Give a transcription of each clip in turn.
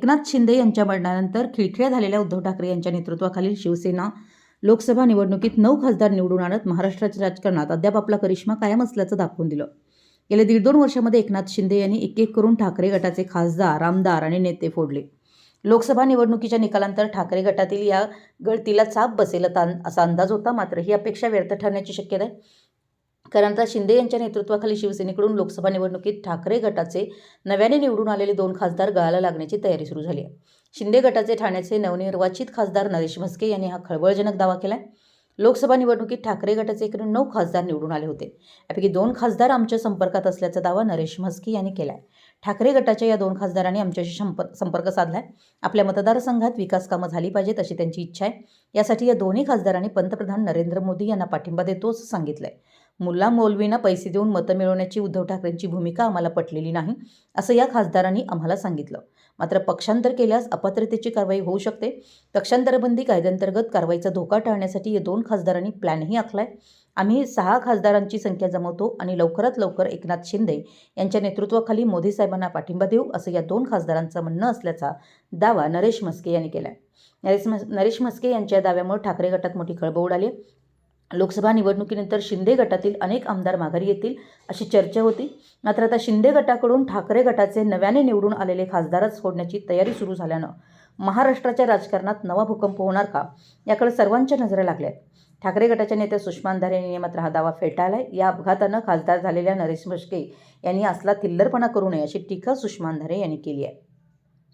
एकनाथ शिंदे यांच्या मरणानंतर खिळखिळ्या झालेल्या उद्धव ठाकरे यांच्या नेतृत्वाखालील शिवसेना लोकसभा निवडणुकीत नऊ खासदार निवडून आणत महाराष्ट्राच्या राजकारणात अद्याप आपला करिश्मा कायम असल्याचं दाखवून दिलं. गेल्या दीड दोन वर्षामध्ये एकनाथ शिंदे यांनी एक एक करून ठाकरे गटाचे खासदार आमदार आणि नेते फोडले. लोकसभा निवडणुकीच्या निकालानंतर ठाकरे गटातील या गळतीला चाप बसेल असा अंदाज होता मात्र ही अपेक्षा व्यर्थ ठरण्याची शक्यता आहे. कारण आता शिंदे यांच्या नेतृत्वाखाली शिवसेनेकडून लोकसभा निवडणुकीत ठाकरे गटाचे नव्याने निवडून आलेले दोन खासदार गळाला लागण्याची तयारी सुरू झाली आहे. शिंदे गटाचे ठाण्याचे नवनिर्वाचित खासदार नरेश म्हस्के यांनी हा खळबळजनक दावा केला आहे लोकसभा निवडणुकीत ठाकरे गटाचे एकूण नऊ खासदार निवडून आले होते. यापैकी दोन खासदार आमच्या संपर्कात असल्याचा दावा नरेश म्हस्के यांनी केला आहे ठाकरे गटाच्या या दोन खासदारांनी आमच्याशी संपर्क संपर्क साधला आहे आपल्या मतदारसंघात विकास कामं झाली पाहिजेत अशी त्यांची इच्छा आहे. यासाठी या दोन्ही खासदारांनी पंतप्रधान नरेंद्र मोदी यांना पाठिंबा देतो असं सांगितलं आहे मुल्ला मौलवींना पैसे देऊन मतं मिळवण्याची उद्धव ठाकरेंची भूमिका आम्हाला पटलेली नाही असं या खासदारांनी आम्हाला सांगितलं. मात्र पक्षांतर केल्यास अपात्रतेची कारवाई होऊ शकते. पक्षांतरबंदी कायद्यांतर्गत कारवाईचा धोका टाळण्यासाठी या दोन खासदारांनी प्लॅनही आखलाय. आम्ही सहा खासदारांची संख्या जमवतो आणि लवकरात लवकर एकनाथ शिंदे यांच्या नेतृत्वाखाली मोदी साहेबांना पाठिंबा देऊ असं या दोन खासदारांचं म्हणणं असल्याचा दावा नरेश म्हस्के यांनी केला आहे नरेश नरेश म्हस्के यांच्या दाव्यामुळे ठाकरे गटात मोठी खळबळ उडाली लोकसभा निवडणुकीनंतर शिंदे गटातील अनेक आमदार माघारी येतील अशी चर्चा होती. मात्र आता शिंदे गटाकडून ठाकरे गटाचे नव्याने निवडून आलेले खासदारच फोडण्याची तयारी सुरू झाल्यानं महाराष्ट्राच्या राजकारणात नवा भूकंप होणार का? याकडे सर्वांच्या नजरा लागल्या आहेत ठाकरे गटाच्या नेत्या सुषमा अंधारे यांनी मात्र हा दावा फेटाळलाय. या अपघातानं खासदार झालेल्या नरेश म्हस्के यांनी असला थिल्लरपणा करू नये अशी टीका सुषमा अंधारे यांनी केली आहे.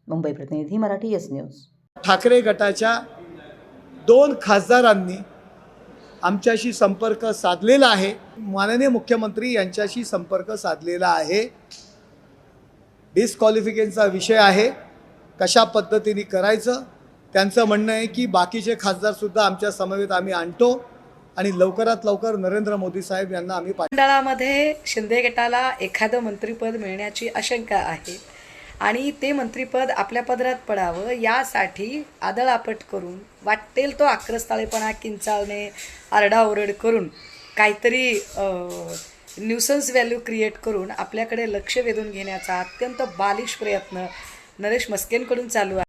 मुंबई प्रतिनिधी मराठी यस न्यूज. ठाकरे गटाच्या दोन खासदारांनी आमच्याशी संपर्क साधलेला आहे. माननीय मुख्यमंत्री यांच्याशी संपर्क साधलेला आहे. डिस्क्वालिफिकेशनचा विषय आहे. कशा पद्धतीने करायचं? त्यांचं म्हणणं आहे की बाकीचे खासदारसुद्धा आमच्या समवेत आम्ही आणतो आणि लवकरात लवकर नरेंद्र मोदी साहेब यांना आम्ही मंडळामध्ये शिंदे गटाला एखादं मंत्रिपद मिळण्याची आशंका आहे. आणि ते मंत्रीपद आपल्या पदरात पडावं यासाठी आदळापट करून वाटेल तो आक्रस्ताळेपणा किंचाळणे आरडाओरड करून काहीतरी न्यूसन्स व्हॅल्यू क्रिएट करून आपल्याकडे लक्ष वेधून घेण्याचा अत्यंत बालिश प्रयत्न नरेश मस्केंकडून चालू आहे